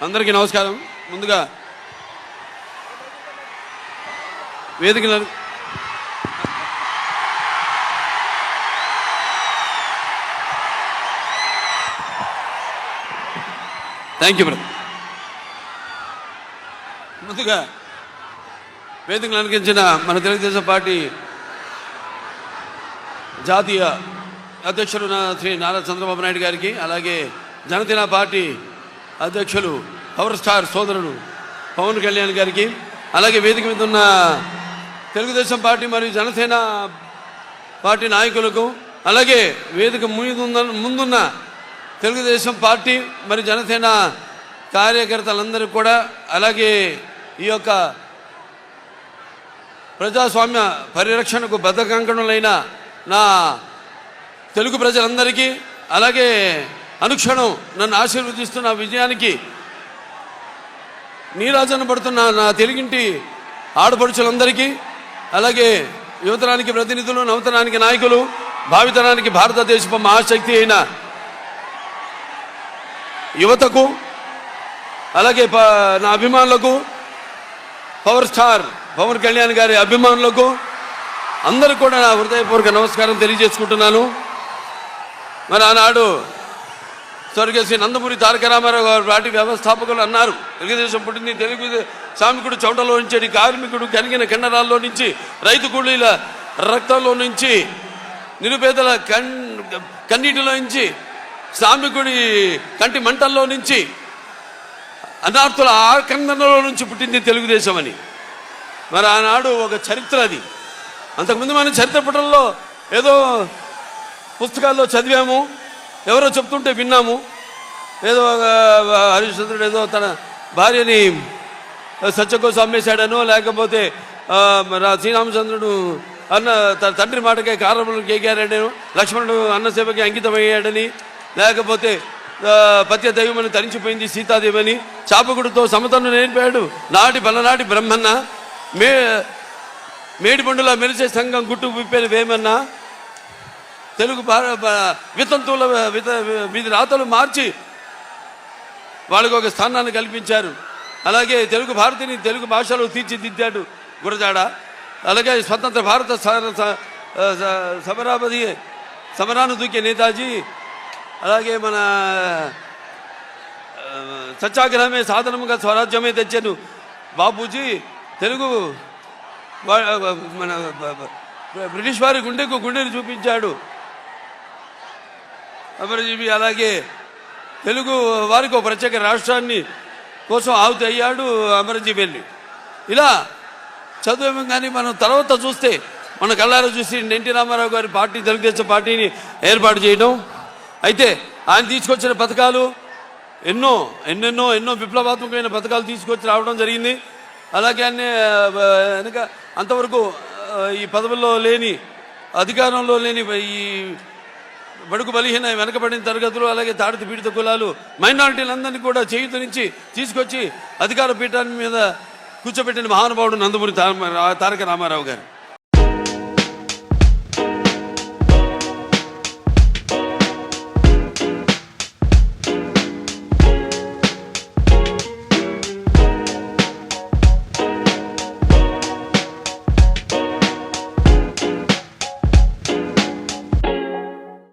అందరికీ నమస్కారం. ముందుగా వేదిక థ్యాంక్ యూ బ్రదర్ ముందుగా వేదికలు అనిపించిన మన తెలుగుదేశం పార్టీ జాతీయ అధ్యక్షులు నా- శ్రీ నారా చంద్రబాబు నాయుడు గారికి అలాగే జనసేన పార్టీ అధ్యక్షులు పవర్ స్టార్ సోదరుడు పవన్ కళ్యాణ్ గారికి అలాగే వేదిక మీద ఉన్న తెలుగుదేశం పార్టీ మరియు జనసేన పార్టీ నాయకులకు అలాగే వేదిక ముందున్న ముందున్న తెలుగుదేశం పార్టీ మరియు జనసేన కార్యకర్తలందరికీ కూడా అలాగే ఈ యొక్క ప్రజాస్వామ్య పరిరక్షణకు బద్ధకంకణులైన నా తెలుగు ప్రజలందరికీ అలాగే అనుక్షణం నన్ను ఆశీర్వదిస్తున్న విజయానికి నీరాజన పడుతున్న నా తెలుగింటి ఆడపడుచులందరికీ అలాగే యువతరానికి ప్రతినిధులు నవతరానికి నాయకులు భావితరానికి భారతదేశపు మహాశక్తి అయిన యువతకు అలాగే ప- నా అభిమానులకు పవర్ స్టార్ పవన్ కళ్యాణ్ గారి అభిమానులకు అందరూ కూడా నా హృదయపూర్వక నమస్కారం తెలియజేసుకుంటున్నాను. మరి ఆనాడు స్వర్గశ్రీ నందమూరి తారక రామారావు గారు వాటి వ్యవస్థాపకులు అన్నారు. తెలుగుదేశం పుట్టింది తెలుగు శ్రామికుడు చౌటలో నుంచి కార్మికుడు కలిగిన కిండరాల్లో నుంచి రైతు కూలీల రక్తంలో నుంచి నిరుపేదల కన్ కన్నీటిలో నుంచి శ్రామికుడి కంటి మంటల్లో నుంచి అనార్థుల ఆకందనలో నుంచి పుట్టింది తెలుగుదేశం అని. మరి ఆనాడు ఒక చరిత్ర అది. అంతకుముందు మనం చరిత్ర పుటల్లో ఏదో పుస్తకాల్లో చదివాము. ఎవరో చెప్తుంటే విన్నాము. ఏదో ఒక హరిశ్చంద్రుడు ఏదో తన భార్యని సత్యకోసం అమ్మేశాడనో లేకపోతే రా- శ్రీరామచంద్రుడు అన్న తన తండ్రి మాటకే కారణములు కేకారాడను లక్ష్మణుడు అన్నసేవకి అంకితమయ్యాడని లేకపోతే పత్య దైవమని తరించిపోయింది సీతాదేవని చాపకుడితో సమతను నేర్పాడు నాటి బలనాటి బ్రహ్మన్న మే మేడిపండులా మెరిసే సంఘం గుట్టు విప్పేది వేమన్నా తెలుగు వితంతువుల విత వీధి రాతలు మార్చి వాళ్ళకు ఒక స్థానాన్ని కల్పించారు. అలాగే తెలుగు భారతిని తెలుగు భాషలో తీర్చిదిద్దాడు గురజాడ. అలాగే స్వతంత్ర భారత సమరాపతి సమరాను దూకే నేతాజీ అలాగే మన సత్యాగ్రహమే సాధనముగా స్వరాజ్యమే తెచ్చాను బాపూజీ. తెలుగు మన బ్రిటిష్ వారి గుండెకు గుండెని చూపించాడు. అమరజీవి అలాగే తెలుగు వారికి ఒక ప్రత్యేక రాష్ట్రాన్ని కోసం ఆవుతి అయ్యాడు అమరజీవి వెళ్ళి. ఇలా చదువు కానీ మనం తర్వాత చూస్తే మన కళ్ళారా చూసి ఎన్టీ రామారావు గారి పార్టీ తెలుగుదేశం పార్టీని ఏర్పాటు చేయడం. అయితే ఆయన తీసుకొచ్చిన పథకాలు ఎన్నో ఎన్నెన్నో ఎన్నో విప్లవాత్మకమైన పథకాలు తీసుకొచ్చి రావడం జరిగింది. అలాగే అన్ని వెనుక వెనక అంతవరకు ఈ పదవుల్లో లేని అధికారంలో లేని ఈ బడుగు బలహీన వెనకబడిన తరగతులు అలాగే తాడిత పీడిత కులాలు మైనారిటీలందరినీ కూడా చేయుతనిచ్చి తీసుకొచ్చి అధికార పీఠాన్ని మీద కూర్చోబెట్టిన మహానుభావుడు నందమూరి తార- తారక రామారావు గారు.